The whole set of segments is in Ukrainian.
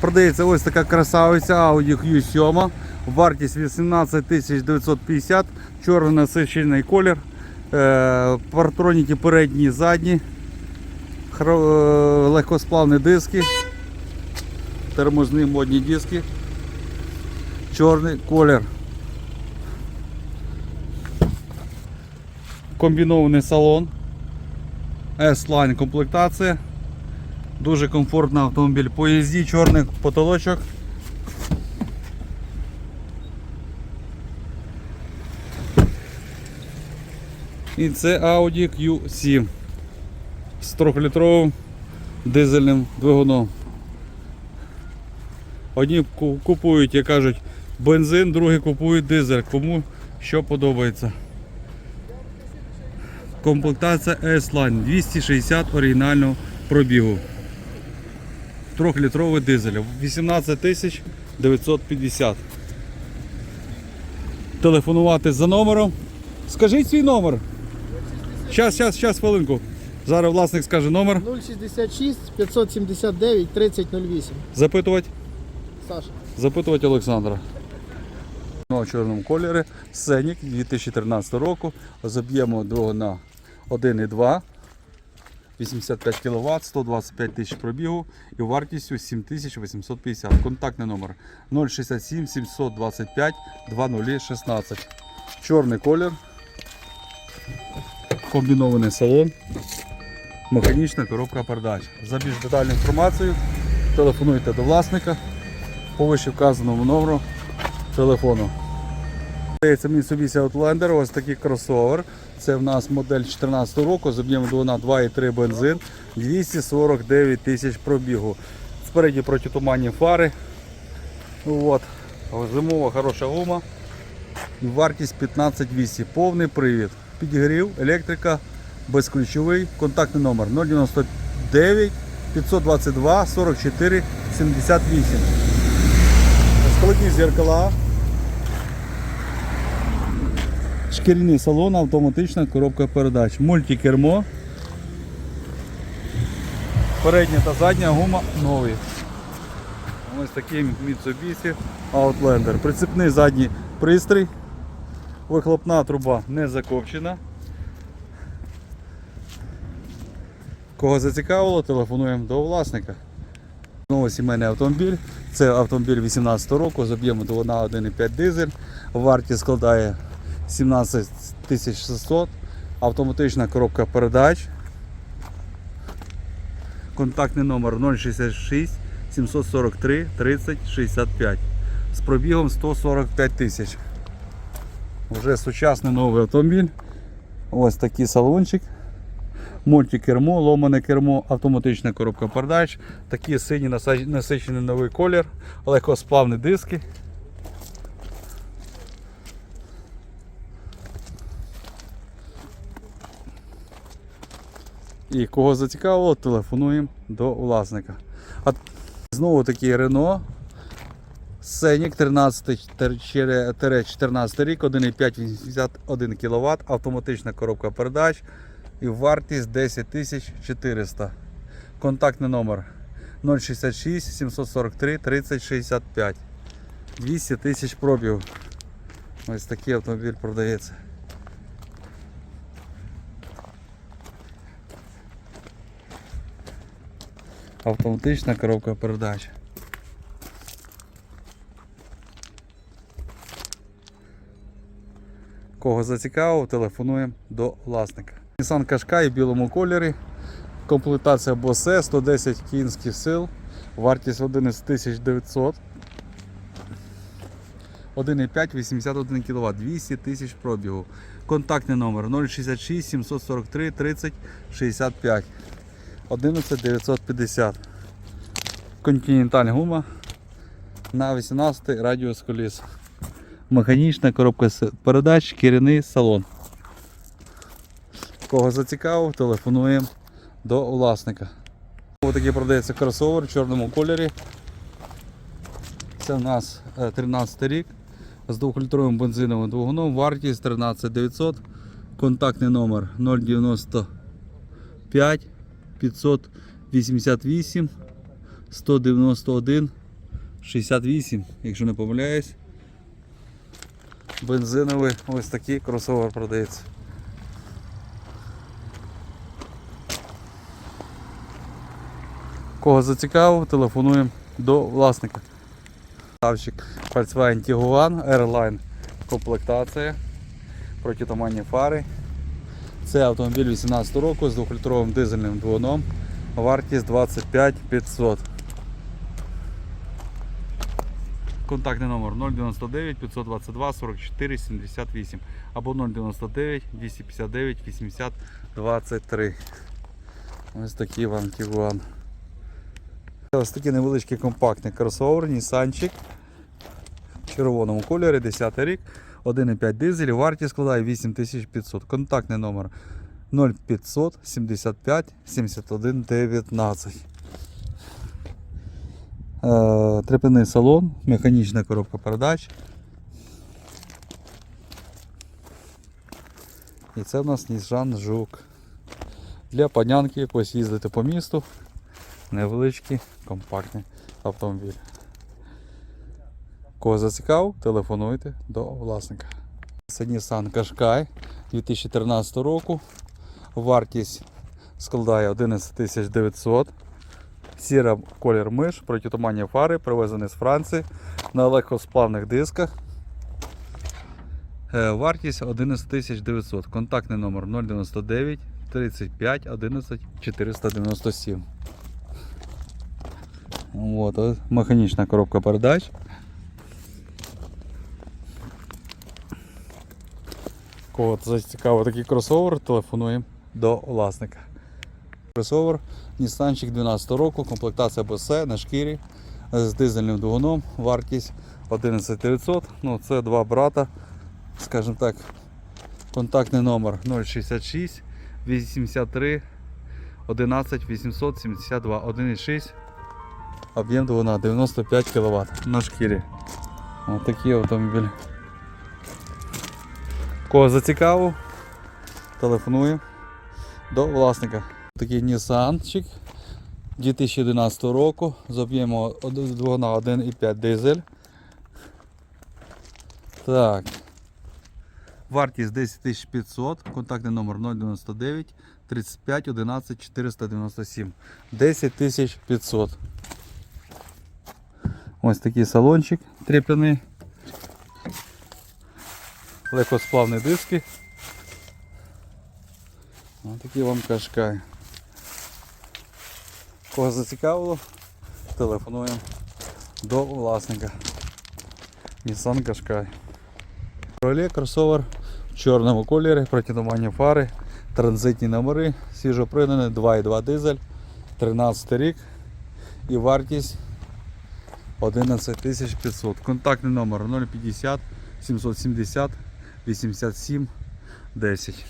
Продається ось така красавиця Audi Q7. Вартість 18 950, чорний насичений колір. Е, Партроніки передні, задні, Хро- е, легкосплавні диски, тормозні модні диски, чорний колір. Комбінований салон. S-Line комплектація. Дуже комфортний автомобіль по їзді, чорний потолочок. І це Audi Q7 з 3-літровим дизельним двигуном. Одні купують, як кажуть, бензин, другі купують дизель. Кому що подобається. Комплектація S-Line 260 оригінального пробігу. 3-літровий дизель. 18 тисяч 950. Телефонувати за номером. Скажіть свій номер. Щас, щас, щас, хвилинку. Зараз власник скаже номер. 066 579 3008. Запитувати. Саша. Запитувати Олександра. Ну, в чорному кольорі. Сенік 2013 року. З об'ємом двигуна 1,2. 85 кВт, 125 тисяч пробігу і вартістю 7850. Контактний номер 067 725 2016. Чорний колір. Комбінований салон. Механічна коробка передач. За більш детальну інформацію телефонуйте до власника по вище вказаному номеру телефону. Це Mitsubishi Outlander, ось такий кросовер. Це в нас модель 2014 року з об'ємом двигуна 2,3 бензин, 249 тисяч пробігу. Спереді протитуманні фари. От. Зимова хороша гума. Вартість 15200. Повний привід. Підігрів, електрика, безключовий. Контактний номер 099 522 44 78. Складні зеркала. Шкіряний салон, автоматична коробка передач. Мультикермо. Передня та задня гума нові. Ось такий Mitsubishi Outlander. Прицепний задній пристрій. Вихлопна труба не закопчена. Кого зацікавило, телефонуємо до власника. Знову сімейний автомобіль. Це автомобіль 18 року з двигуна 1,5 дизель. Вартість складає 17 600. Автоматична коробка передач. Контактний номер 066 743 30 65 з пробігом 145 тисяч. Вже сучасний новий автомобіль. Ось такий салончик. Мультикермо, ломане кермо, автоматична коробка передач, такі сині насичений новий колір, легкосплавні диски. І кого зацікавило, телефонуємо до власника. А знову таки Рено. Сенік 13-14 рік, 1,581 кВт, автоматична коробка передач і вартість 10 400. Контактний номер 066 743 30 65. 200 тисяч пробігів. Ось такий автомобіль продається. Автоматична коробка передач. Кого зацікавив, телефонуємо до власника. Nissan Qashqai в білому кольорі. Комплектація Bose 110 кінських сил. Вартість 11 900. 1,5 81 кВт, 200 тисяч пробігу. Контактний номер 066 743 30 65 11 950. Континенталь гума на 18 радіус коліс. Механічна коробка передач, шкіряний салон. Кого зацікавив, телефонуємо до власника. Ось такий продається кросовер в чорному кольорі. Це у нас е, 13 рік з 2-літровим бензиновим двигуном. Вартість 13 900. Контактний номер 095 588 191 68, якщо не помиляюсь. Бензиновий ось такий кросовер продається. Кого зацікавив, телефонуємо до власника. Ставчик Volkswagen Tiguan Airline комплектація, протитуманні фари. Це автомобіль 18 року з 2-літровим дизельним двигуном. Вартість 25 500. Контактний номер 099 522 44 78 або 099 259 80 23. Ось такий вам Тігуан. Ось такий невеличкий компактний кросовер, Нісанчик в червоному кольорі, 10 рік, 1,5 дизель, вартість складає 8500. Контактний номер 0500 75 71 19. Е, Трепляний салон, механічна коробка передач. І це в нас Nissan Жук. Для панянки якось їздити по місту. Невеличкий компактний автомобіль. Кого зацікав, телефонуйте до власника. Це Nissan Qashqai 2013 року. Вартість складає 11 900. Сіра колір миш, протитуманні фари, привезені з Франції на легкосплавних дисках. Е, Вартість 11 900. Контактний номер 099 35 11 497. Вот, ось механічна коробка передач. Кого зацікавив такий кросовер, телефонуємо до власника. Кросовер Нісанчик 12 року, комплектація BC на шкірі з дизельним двигуном, вартість 11900. Ну, це два брата, скажімо так, контактний номер 066 83 11 872 1,6 Об'єм двигуна 95 кВт на шкірі. Ось такий автомобіль. Кого зацікавив, телефонує до власника. Такий Нісанчик 2011 року з об'ємом од- двигуна 1,5 дизель. Так. Вартість 10 500, контактний номер 099 35 11 497. 10 500. Ось такий салончик трепляний. Легкосплавні диски. Ось такий вам кашкай. Кого зацікавило, телефонуємо до власника. Nissan Qashqai. Chevrolet кросовер в чорному кольорі, протитуманні фари, транзитні номери, свіжопригнаний 2,2 дизель, 13 рік і вартість 11 500. Контактний номер 050 770 87 10.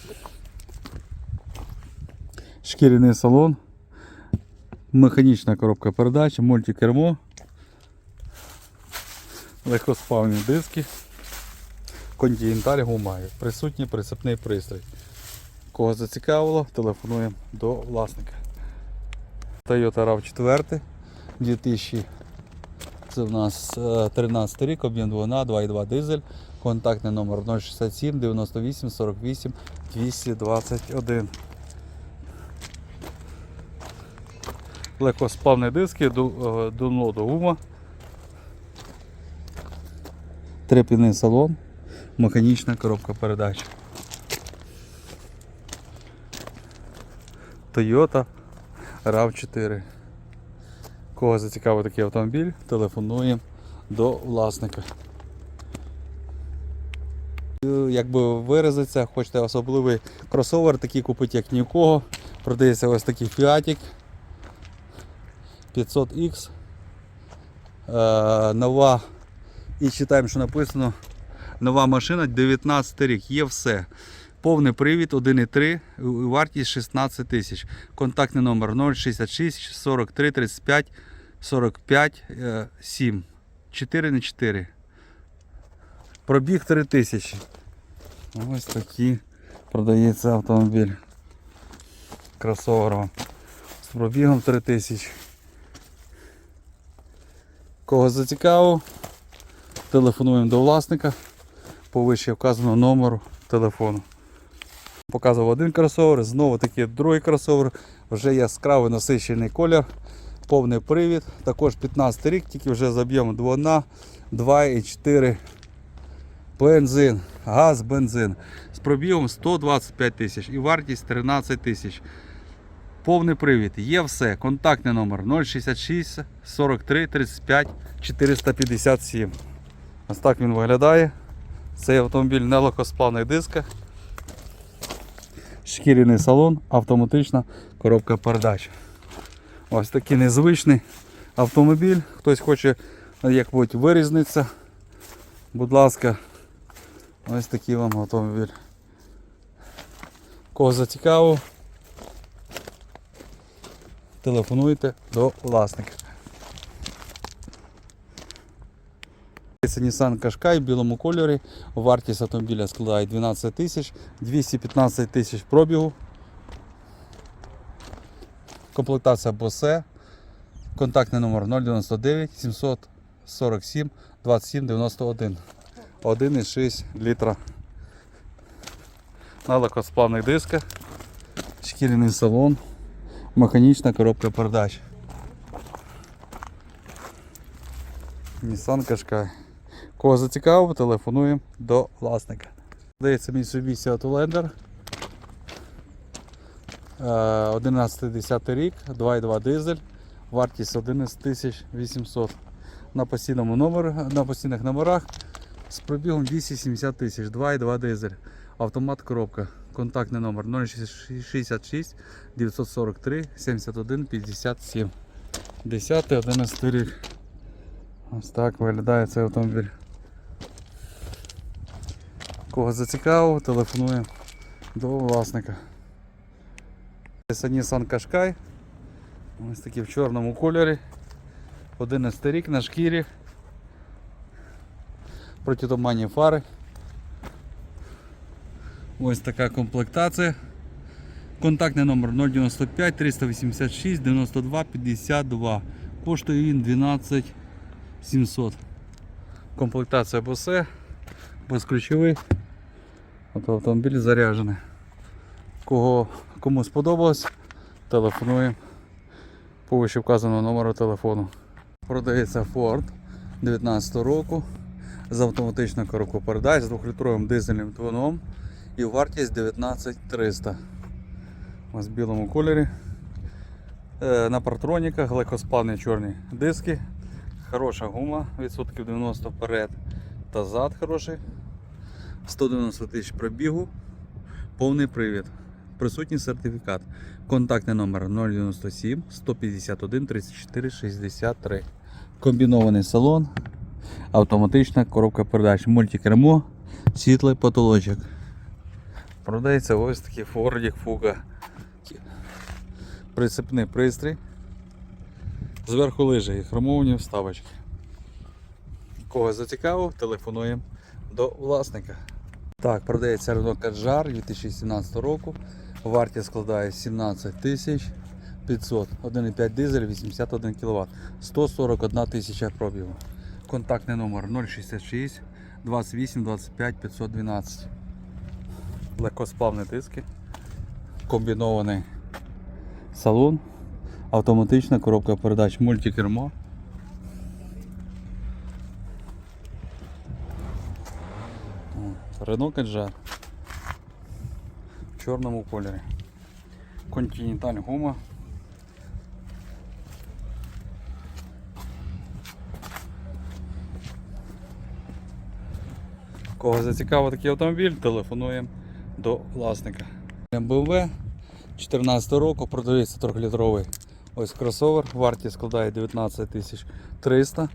Шкіряний салон, механічна коробка передач, мультикермо, легкоспавні диски, континенталь гума, присутній прицепний пристрій. Кого зацікавило, телефонуємо до власника. Toyota RAV4. 2000 це в нас е, 13 рік, об'єм двигуна, 2,2 дизель, контактний номер 067 98 48 221. Легкосплавні диски, ду- download гума. Треп'яний салон, механічна коробка передач. Toyota RAV4. Кого зацікавив такий автомобіль, телефонуємо до власника. Е, Як би виразитися, хочете особливий кросовер, такий купити, як ні у кого. Продається ось такий Фіатік 500X. Е, нова. І читаємо, що написано. Нова машина 19 рік, є все. Повний привід 1,3, вартість 16 тисяч. Контактний номер 066 43 35 45 е, 7. 4 на 4. Пробіг 3 тисячі. Ось такий продається автомобіль. Кросовером. З пробігом 3 тисячі. Кого зацікавив, телефонуємо до власника по вище вказаного номеру телефону. Показував один кросовер, знову таки другий кросовер, вже яскравий насичений колір, повний привід, також 15 рік, тільки вже з об'ємом двигуна 2,4 бензин, газ, бензин. З пробігом 125 тисяч і вартість 13 тисяч. Повний привід, є все. Контактний номер 066 43 35 457. Ось так він виглядає. Цей автомобіль на легкосплавних дисках. Шкіряний салон, автоматична коробка передач. Ось такий незвичний автомобіль. Хтось хоче як будь вирізнитися. Будь ласка, ось такий вам автомобіль. Кого зацікавив, телефонуйте до власника. Це Nissan Qashqai в білому кольорі. Вартість автомобіля складає 12 тисяч, 215 тисяч пробігу. Комплектація Bose. Контактний номер 099 747 27 91. 1,6 літра. На легкосплавних дисках. Шкіряний салон. Механічна коробка передач. Nissan Qashqai. Кого зацікавив, телефонуємо до власника. Здається Mitsubishi Outlander. Е, 11-10 рік, 2,2 дизель, вартість 11 800. На постійному номері, на постійних номерах з пробігом 270 тисяч, 2,2 дизель. Автомат коробка. Контактний номер 066 943 71 57. 10-11 рік. Ось так виглядає цей автомобіль. Кого зацікавив, телефонуємо до власника. Це Nissan Qashqai. Ось такий в чорному кольорі. 11 рік на шкірі. Протитуманні фари. Ось така комплектація. Контактний номер 095 386 92 52. Коштує він 12 700. Комплектація Bose, безключовий. От автомобіль заряджений. Кого кому сподобалось, телефонуємо по вище вказаного номеру телефону. Продається Ford 19 року з автоматичною коробкою передач з 2-літровим дизельним двигуном і вартість 19300. Ось в білому кольорі. Е, На партроніках легкосплавні чорні диски. Хороша гума, відсотків 90 вперед та зад хороший. 190 тисяч пробігу, повний привід. Присутній сертифікат. Контактний номер 097 151 34 63. Комбінований салон, автоматична коробка передач, мультикермо, світлий потолочок. Продається ось такий Ford Fuga. Прицепний пристрій. Зверху лижі і хромовані вставочки. Кого зацікавив, телефонуємо до власника. Так, продається Renault Kadjar 2017 року. Вартість складає 17 тисяч 500. 1,5 дизель, 81 кВт. 141 тисяча пробігу. Контактний номер 066 28 25 512. Легкосплавні диски. Комбінований салон. Автоматична коробка передач мультикермо. Renault Kadjar в чорному кольорі. Континенталь гума. Кого зацікавив такий автомобіль, телефонуємо до власника. BMW 14 року продається 3-літровий ось кросовер, вартість складає 19 300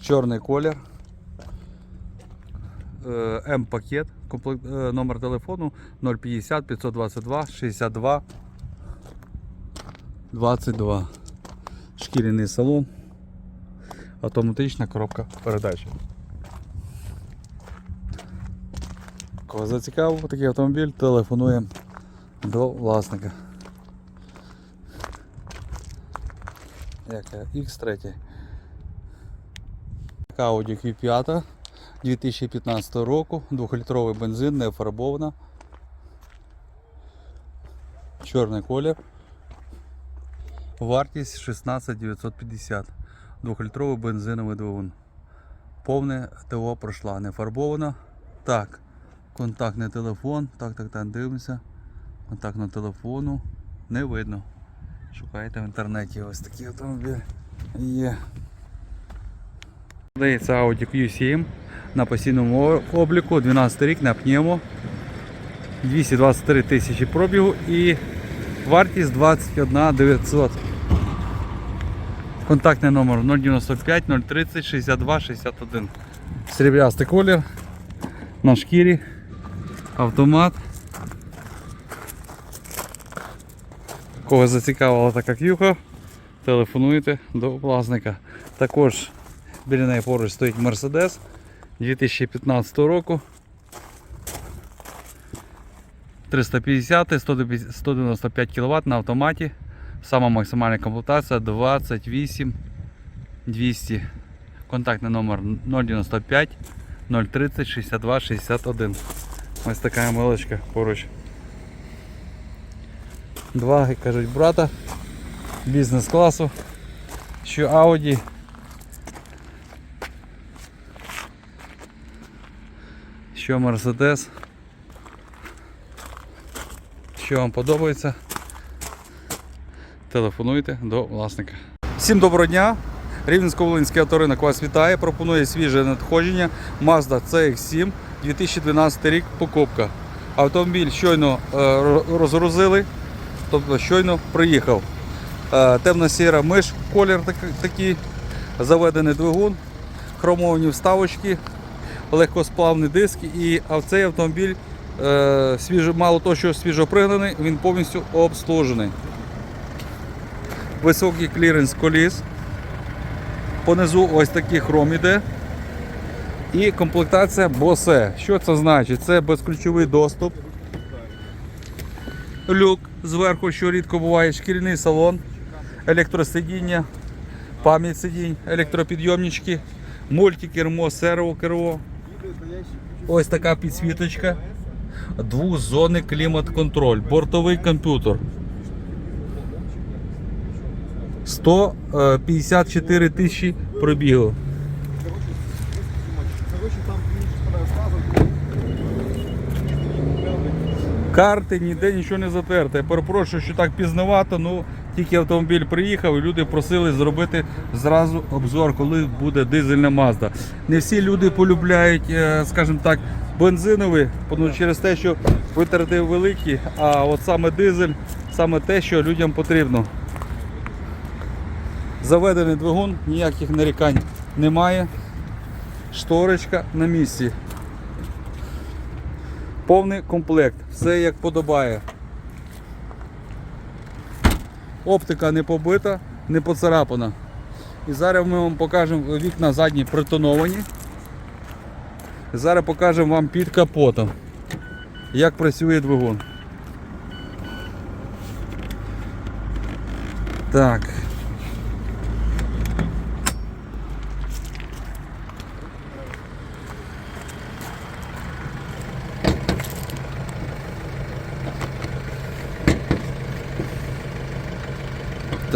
чорний колір. Е, М-пакет, е, номер телефону 050 522 62 22. Шкіряний салон, автоматична коробка передач. Кого зацікавив такий автомобіль, телефонуємо до власника. Як X3. така Audi Q5 2015 року, 2-літровий бензин, не фарбована. Чорний колір. Вартість 16 950. 2-літровий бензиновий двигун. Повне ТО пройшла, не фарбована. Так, контактний телефон. Так, так, так, дивимося. Контакт на телефону. Не видно. Шукайте в інтернеті ось такі автомобілі. Є. Продається Audi Q7 на постійному обліку, 12 рік на пневмо. 223 тисячі пробігу і вартість 21 900. Контактний номер 095 030 62 61. Сріблястий колір на шкірі, автомат. Кого зацікавила така к'юха, телефонуйте до власника. Також біля неї поруч стоїть Mercedes 2015 року. 350 195 кВт на автоматі. Сама максимальна комплектація 28 200. Контактний номер 095 030 62 61. Ось така милочка поруч. Два, кажуть, брата бізнес-класу. Що Audi. Що Mercedes. Що вам подобається, телефонуйте до власника. Всім доброго дня! Рівненсько-Волинський авторинок вас вітає. Пропонує свіже надходження Mazda CX-7 2012 рік покупка. Автомобіль щойно е, розгрузили, тобто щойно приїхав. Е, Темно-сіра миш, колір так- такий, заведений двигун, хромовані вставочки, легкосплавні диски. І цей автомобіль е, свіжо, мало того, що свіжопригнаний, він повністю обслужений. Високий кліренс коліс. Понизу ось такий хром іде. І комплектація Bose. Що це значить? Це безключовий доступ. Люк зверху, що рідко буває, шкільний салон, електросидіння, пам'ять сидінь, електропідйомнички, мультикермо, сервокермо. Ось така підсвіточка. Двозонний клімат-контроль, бортовий комп'ютер. 154 тисячі пробігу. Карти ніде нічого не затерте. Я перепрошую, що так пізнавато, ну тільки автомобіль приїхав і люди просили зробити зразу обзор, коли буде дизельна Mazda. Не всі люди полюбляють, е, скажімо так, бензинові, ну, через те, що витрати великі, а от саме дизель, саме те, що людям потрібно. Заведений двигун, ніяких нарікань немає. Шторочка на місці. Повний комплект, все як подобає. Оптика не побита, не поцарапана. І зараз ми вам покажемо вікна задні притоновані. Зараз покажемо вам під капотом, як працює двигун. Так.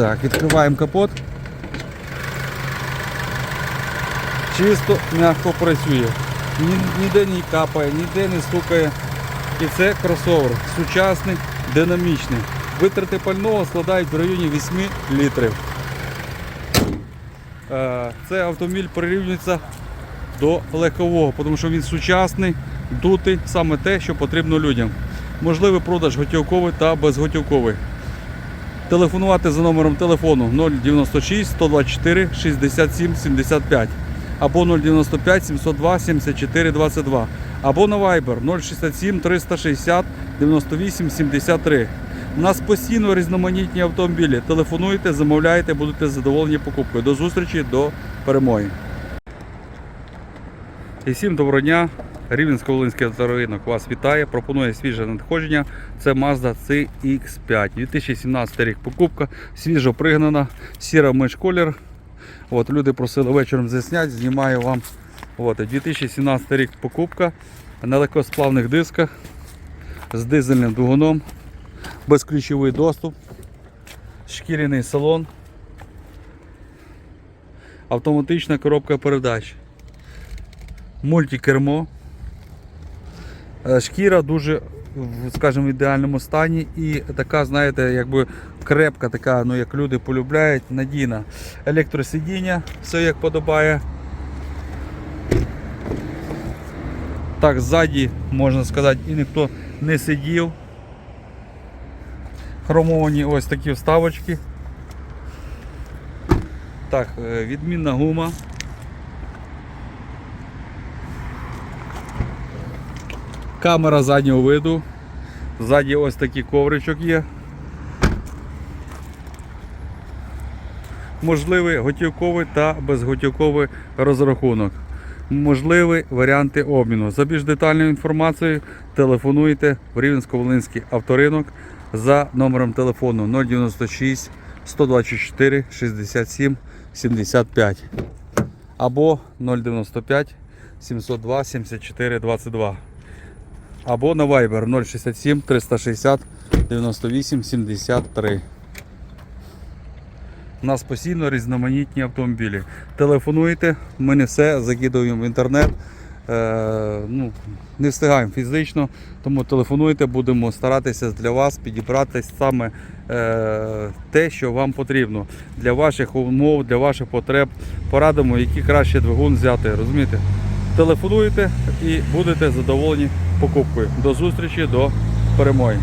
Так, відкриваємо капот. Чисто, м'яко працює. Ні- Ніде не капає, ніде не стукає. І це кросовер. Сучасний, динамічний. Витрати пального складають в районі 8 літрів. Е, Цей автомобіль прирівнюється до легкового, тому що він сучасний, дутий, саме те, що потрібно людям. Можливий продаж готівковий та безготівковий. Телефонувати за номером телефону 096 124 67 75 або 095 702 74 22 або на Viber 067 360 98 73. У нас постійно різноманітні автомобілі. Телефонуйте, замовляйте, будете задоволені покупкою. До зустрічі, до перемоги. І всім доброго дня. Рівненсько-Волинський авторинок вас вітає. Пропонує свіже надходження. Це Mazda CX5. 2017 рік покупка, свіжо пригнана, сіра миш колір. От, люди просили вечором засняти, знімаю вам. От, 2017 рік покупка на легкосплавних дисках з дизельним двигуном, безключовий доступ, шкіряний салон, автоматична коробка передач, мультикермо. Е, Шкіра дуже, скажімо, в ідеальному стані і така, знаєте, якби крепка, така, ну як люди полюбляють, надійна. Електросидіння, все як подобає. Так, ззаді, можна сказати, і ніхто не сидів. Хромовані ось такі вставочки. Так, е, відмінна гума. Камера заднього виду. Ззаді ось такий ковричок є. Можливий готівковий та безготівковий розрахунок. Можливі варіанти обміну. За більш детальною інформацією телефонуйте в Рівненсько-Волинський авторинок за номером телефону 096 124 67 75 або 095 702 74 22 або на Viber 067 360 98 73. У нас постійно різноманітні автомобілі. Телефонуйте, ми не все закидуємо в інтернет. Е, ну, не встигаємо фізично, тому телефонуйте, будемо старатися для вас підібрати саме е, те, що вам потрібно для ваших умов, для ваших потреб. Порадимо, який краще двигун взяти. Розумієте? Телефонуйте і будете задоволені покупкою. До зустрічі, до перемоги.